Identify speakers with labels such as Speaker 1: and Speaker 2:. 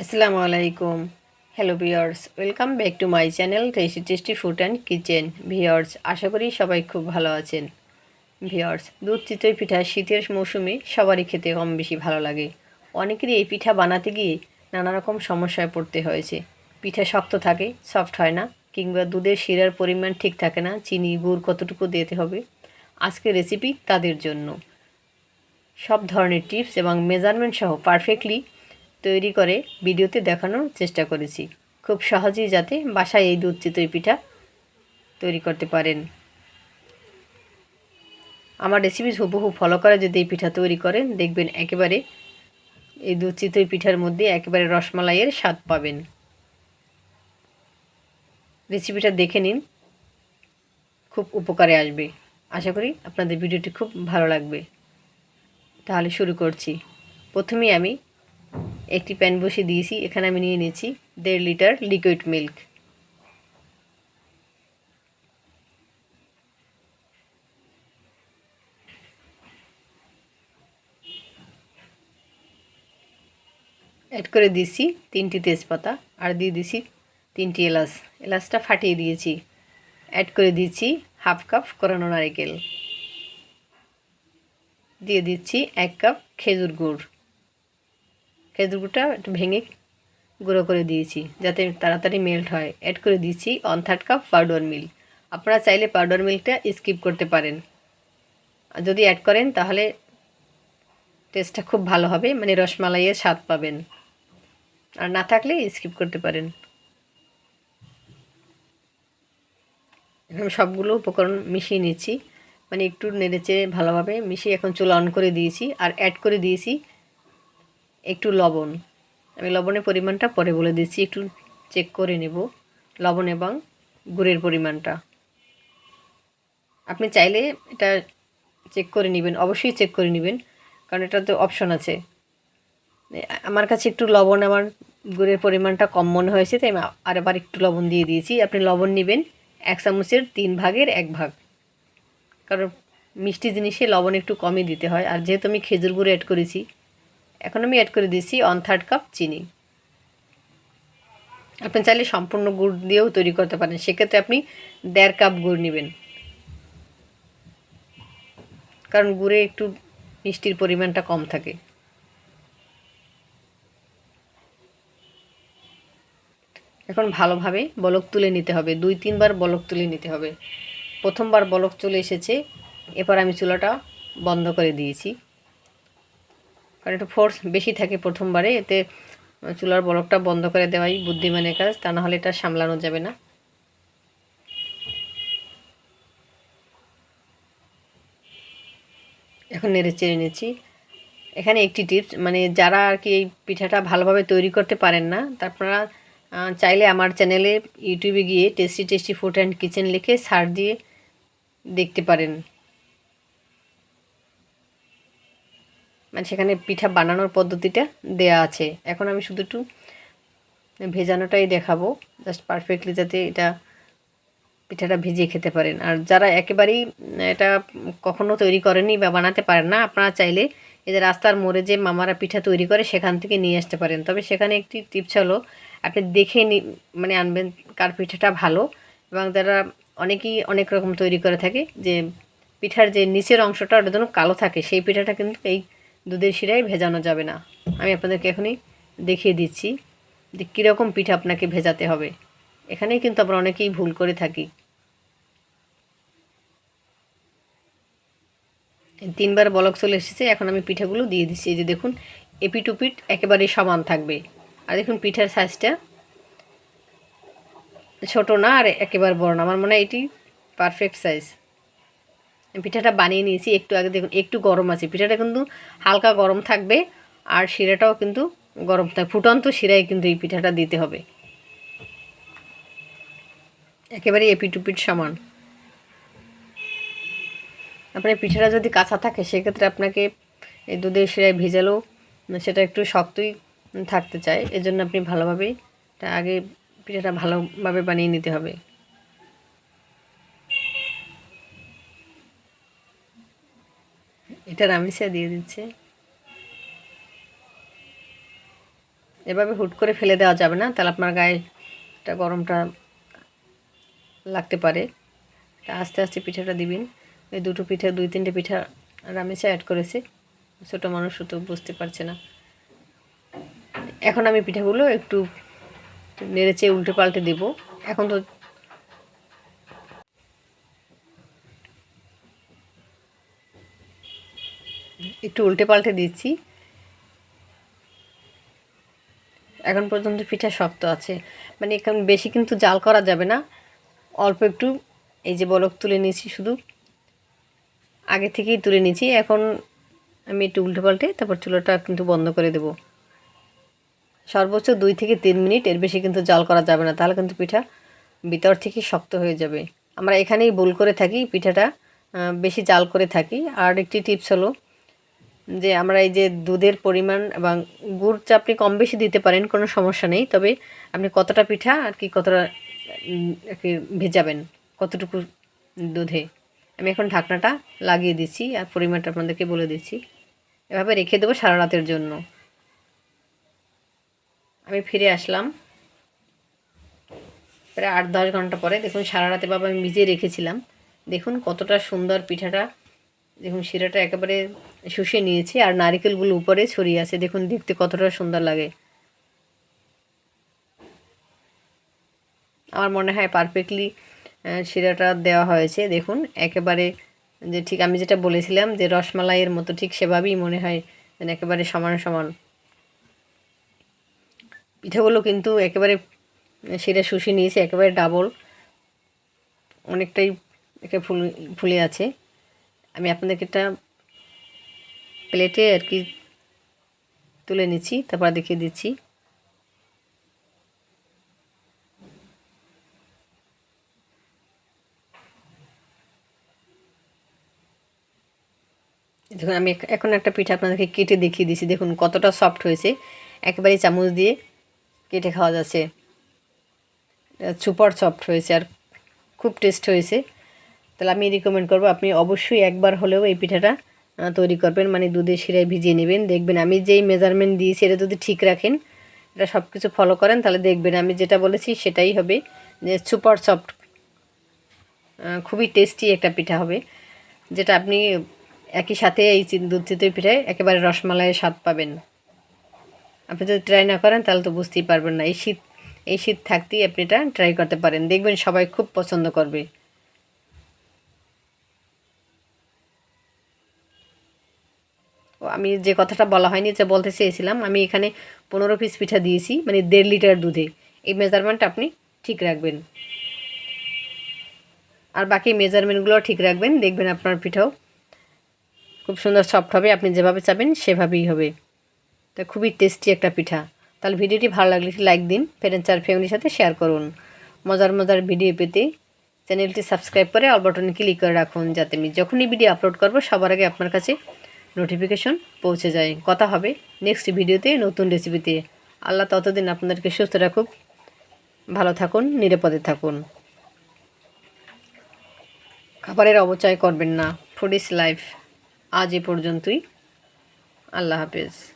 Speaker 1: আসসালামু আলাইকুম। Hello viewers welcome back to my channel tasty tasty food and kitchen viewers আশা করি সবাই খুব ভালো আছেন। ভিওর্স দুধ চিতই পিঠা শীতের মৌসুমে সবারই খেতে কম বেশি ভালো লাগে। অনেকেরই এই পিঠা বানাতে গিয়ে নানা রকম সমস্যায় পড়তে হয়েছে। পিঠা শক্ত থাকে সফট হয় না, কিংবা দুধের শিরার পরিমাণ ঠিক থাকে না, চিনি, গুড় কতটুকু দিতে হবে আজকে রেসিপি তাদের জন্য। সব ধরনের টিপস এবং মেজারমেন্ট সহ পারফেক্টলি তৈরি করে ভিডিওতে দেখানোর চেষ্টা করেছি। খুব সহজেই যাতে বাসায় এই দুধ চিতই পিঠা তৈরি করতে পারেন। আমার রেসিপি হুবহু ফলো করে যদি এই পিঠা তৈরি করেন, দেখবেন একেবারে এই দুধ চিতই পিঠার মধ্যে একেবারে রসমালাইয়ের স্বাদ পাবেন। রেসিপিটা দেখে নিন, খুব উপকারে আসবে। আশা করি আপনাদের ভিডিওটি খুব ভালো লাগবে। তাহলে শুরু করছি। প্রথমেই আমি একটি প্যান বসিয়ে দিয়েছি, এখানে আমি নিয়ে নিয়েছি দেড় লিটার লিকুইড মিল্ক অ্যাড করে দিয়েছি তিনটি তেজপাতা আর দিয়ে দিয়েছি তিনটি এলাচ। এলাচটা ফাটিয়ে দিয়েছি। অ্যাড করে দিয়েছি হাফ কাপ করানো নারিকেল। দিয়ে দিচ্ছি এক কাপ খেজুর গুড়। খেজুর গুড়টা একটু ভেঙে গুঁড়ো করে দিয়েছি, যাতে তাড়াতাড়ি মেল্ট হয়। অ্যাড করে দিয়েছি one third cup powder milk আপনারা চাইলে পাউডার মিল্কটা স্কিপ করতে পারেন। আর যদি অ্যাড করেন, তাহলে টেস্টটা খুব ভালো হবে মানে রসমালাইয়ের স্বাদ পাবেন। আর না থাকলে স্কিপ করতে পারেন। এখন সবগুলো উপকরণ মিশিয়ে নিচ্ছি। মানে একটু নেড়েচে ভালোভাবে মিশিয়ে এখন চুলা অন করে দিয়েছি। আর অ্যাড করে দিয়েছি একটু লবণ। আমি লবণের পরিমাণটা পরে বলে দিচ্ছি, একটু চেক করে নেব লবণ এবং গুড়ের পরিমাণটা। আপনি চাইলে এটা চেক করে নেবেন, অবশ্যই চেক করে নেবেন, কারণ এটা তো অপশন আছে। আমার কাছে একটু লবণ আমার গুড়ের পরিমাণটা কম মনে হয়েছে, তাই আমি আরেবার একটু লবণ দিয়ে দিয়েছি। আপনি লবণ নেবেন এক চামচের তিন ভাগের এক ভাগ। কারণ মিষ্টি জিনিসে লবণ একটু কমই দিতে হয়। আর যেহেতু আমি খেজুর গুঁড়ো অ্যাড করেছি এখন আমি অ্যাড করে দিয়েছি ওয়ান থার্ড কাপ চিনি। আপনি চাইলে সম্পূর্ণ গুড় দিয়েও তৈরি করতে পারেন। সেক্ষেত্রে আপনি দেড় কাপ গুড় নেবেন। কারণ গুড়ে একটু মিষ্টির পরিমাণটা কম থাকে। এখন ভালোভাবে বলক তুলে নিতে হবে। দুই, তিনবার বলক তুলে নিতে হবে। প্রথমবার বলক চলে এসেছে। এবার আমি চুলাটা বন্ধ করে দিয়েছি। কারণ একটু ফোর্স বেশি থাকে প্রথমবারে, এতে চুলার বলকটা বন্ধ করে দেওয়াই বুদ্ধিমানের কাজ, তা নাহলে এটা সামলানো যাবে না। এখন নেড়ে চেড়ে নিচ্ছি। এখানে একটি টিপস মানে যারা আর কি এই পিঠাটা ভালোভাবে তৈরি করতে পারেন না তারপরা চাইলে আমার চ্যানেলে ইউটিউবে গিয়ে tasty tasty food and kitchen লিখে সার্চ দিয়ে দেখতে পারেন। মানে সেখানে পিঠা বানানোর পদ্ধতিটা দেয়া আছে। এখন আমি শুধু একটু ভেজানোটাই দেখাবো। জাস্ট পারফেক্টলি যাতে এটা পিঠাটা ভিজিয়ে খেতে পারেন। আর যারা একেবারেই এটা কখনো তৈরি করেনি বা বানাতে পারেন না, আপনারা চাইলে এদের রাস্তার মোড়ে যে মামারা পিঠা তৈরি করে, সেখান থেকে নিয়ে আসতে পারেন। তবে সেখানে একটি টিপস হলো, আপনি দেখে মানে আনবেন কার পিঠাটা ভালো। এবং যারা অনেকেই অনেক রকম তৈরি করে থাকে, যে পিঠার যে নিচের অংশটা, ওটা যেন কালো থাকে, সেই পিঠাটা কিন্তু এই দুধের শিরায় ভেজানো যাবে না। আমি আপনাদেরকে এখনই দেখিয়ে দিচ্ছি যে কীরকম পিঠা আপনাকে ভেজাতে হবে। এখানেই কিন্তু আমরা অনেকেই ভুল করে থাকি। তিনবার বলক চলে এসেছে, এখন আমি পিঠাগুলো দিয়ে দিচ্ছি। এই যে দেখুন, এপিটুপিট একেবারেই সমান থাকবে। আর দেখুন, পিঠার সাইজটা ছোট না আর একেবারে বড় না। আমার মনে হয় এটি পারফেক্ট সাইজ পিঠাটা বানিয়ে নিয়েছি, একটু আগে দেখুন, একটু গরম আছে। পিঠাটা কিন্তু হালকা গরম থাকবে, আর শিরাটাও কিন্তু গরম থাকবে ফুটন্ত শিরায় কিন্তু এই পিঠাটা দিতে হবে। একেবারে এপিটুপিট সমান। আপনার পিঠাটা যদি কাঁচা থাকে, সেক্ষেত্রে আপনাকে এই দুধের শিরায় ভেজালেও সেটা একটু শক্তই থাকতে চায়। এজন্য আপনি ভালোভাবে আগে পিঠাটা ভালোভাবে বানিয়ে নিতে হবে। এটা রামিসা দিয়ে দিচ্ছে। এভাবে হুট করে ফেলে দেওয়া যাবে না। তাহলে আপনার গায়ে এটা গরমটা লাগতে পারে। আস্তে আস্তে পিঠাটা দিবেন। এই দুটো পিঠা, দুই তিনটে পিঠা রামেশা অ্যাড করেছে। ছোটো মানুষ তো বুঝতে পারছে না। এখন আমি পিঠাগুলো একটু নেড়েচে উল্টে পাল্টে দেবো। এখন তো একটু উল্টে পাল্টে দিচ্ছি। এখন পর্যন্ত পিঠা শক্ত আছে। মানে এখন বেশি কিন্তু জাল করা যাবে না। অল্প একটু, এই যে বলক তুলে নিয়েছি শুধু। আগে থেকেই তুলে নিয়েছি। এখন আমি একটু উল্টে পাল্টে তারপর চুলোটা কিন্তু বন্ধ করে দেব। সর্বোচ্চ দুই থেকে তিন মিনিট, এর বেশি কিন্তু জাল করা যাবে না। তাহলে কিন্তু পিঠা ভিতর থেকে শক্ত হয়ে যাবে। আমরা এখানেই ভুল করে থাকি পিঠাটা। বেশি জাল করে থাকি। আর একটি টিপস হলো যে আমরা এই যে দুধের পরিমাণ এবং গুড় চা আপনি কম বেশি দিতে পারেন, কোনো সমস্যা নেই। তবে আপনি কতটা পিঠা আর কি কতটা আর কি ভেজাবেন, কতটুকু দুধে? আমি এখন ঢাকনাটা লাগিয়ে দিচ্ছি আর পরিমাণটা আপনাদেরকে বলে দিচ্ছি। এভাবে রেখে দেবো সারা রাতের জন্য। আমি ফিরে আসলাম। প্রায় আট দশ ঘণ্টা পরে দেখুন সারা রাতে বাবা আমি ভিজিয়ে রেখেছিলাম। দেখুন কতটা সুন্দর পিঠাটা। দেখুন শিরাটা একেবারে শুষে নিয়েছি আর নারিকেলগুলো উপরে ছড়িয়ে আছে। দেখুন, দেখতে কতটা সুন্দর লাগে। আমার মনে হয় পারফেক্টলি শিরাটা দেওয়া হয়েছে। দেখুন, একেবারে যে ঠিক আমি যেটা বলেছিলাম যে রসমালাইয়ের মতো ঠিক সেভাবেই মনে হয় যেন একেবারে সমান সমান। পিঠাগুলো কিন্তু একেবারে, শিরা শুষে নিয়েছে, একেবারে ডাবল অনেকটাই একে ফুল, ফুলে আছে। আমি আপনাদেরকে একটা প্লেটে আর কি তুলে নিচ্ছি, তারপর দেখিয়ে দিচ্ছি। দেখুন, আমি এখন একটা পিঠা আপনাদেরকে কেটে দেখিয়ে দিচ্ছি। দেখুন, কতটা সফট হয়েছে। একেবারে চামচ দিয়ে কেটে খাওয়া যাচ্ছে। সুপার সফট হয়েছে আর খুব টেস্ট হয়েছে। তাহলে আমি রিকমেন্ড করব, আপনি অবশ্যই একবার হলেও এই পিঠাটা তৈরি করবেন মানে দুধের শিরায় ভিজিয়ে নেবেন। দেখবেন আমি যেই মেজারমেন্ট দিয়েছি, এটা যদি ঠিক রাখেন, এটা সব কিছু ফলো করেন, তাহলে দেখবেন আমি যেটা বলেছি সেটাই হবে। যে সুপার সফট খুবই টেস্টি একটা পিঠা হবে, যেটা আপনি একই সাথে এই দুধ চিতই পিঠায় একেবারে রসমালাইয়ের স্বাদ পাবেন। আপনি যদি ট্রাই না করেন, তাহলে তো বুঝতেই পারবেন না। এই শীত এই শীত থাকতেই আপনি এটা ট্রাই করতে পারেন। দেখবেন সবাই খুব পছন্দ করবে। আমি যে কথাটা বলা হয়নি, যে বলতে চেয়েছিলাম, আমি এখানে পনেরো পিস পিঠা দিয়েছি মানে দেড় লিটার দুধে। এই মেজারমেন্টটা আপনি ঠিক রাখবেন। আর বাকি মেজারমেন্টগুলো ঠিক রাখবেন, দেখবেন আপনার পিঠাও খুব সুন্দর সফট হবে, আপনি যেভাবে চাবেন সেভাবেই হবে। তা খুবই টেস্টি একটা পিঠা। তাহলে ভিডিওটি ভালো লাগলে একটি লাইক দিন ফ্রেন্ডস আর ফ্যামিলির সাথে শেয়ার করুন। মজার মজার ভিডিও পেতে চ্যানেলটি সাবস্ক্রাইব করে অল বাটনে ক্লিক করে রাখুন, যাতে আমি যখনই ভিডিও আপলোড করব, সবার আগে আপনার কাছে নোটিফিকেশন পৌঁছে যায়। কথা হবে নেক্সট ভিডিওতে, নতুন রেসিপিতে আল্লাহ ততদিন আপনাদেরকে সুস্থ রাখুক, ভালো থাকুন, নিরাপদে থাকুন। খাবারের অবচয় করবেন না। ফুড ইস লাইফ আজ এ পর্যন্তই। আল্লাহ হাফেজ।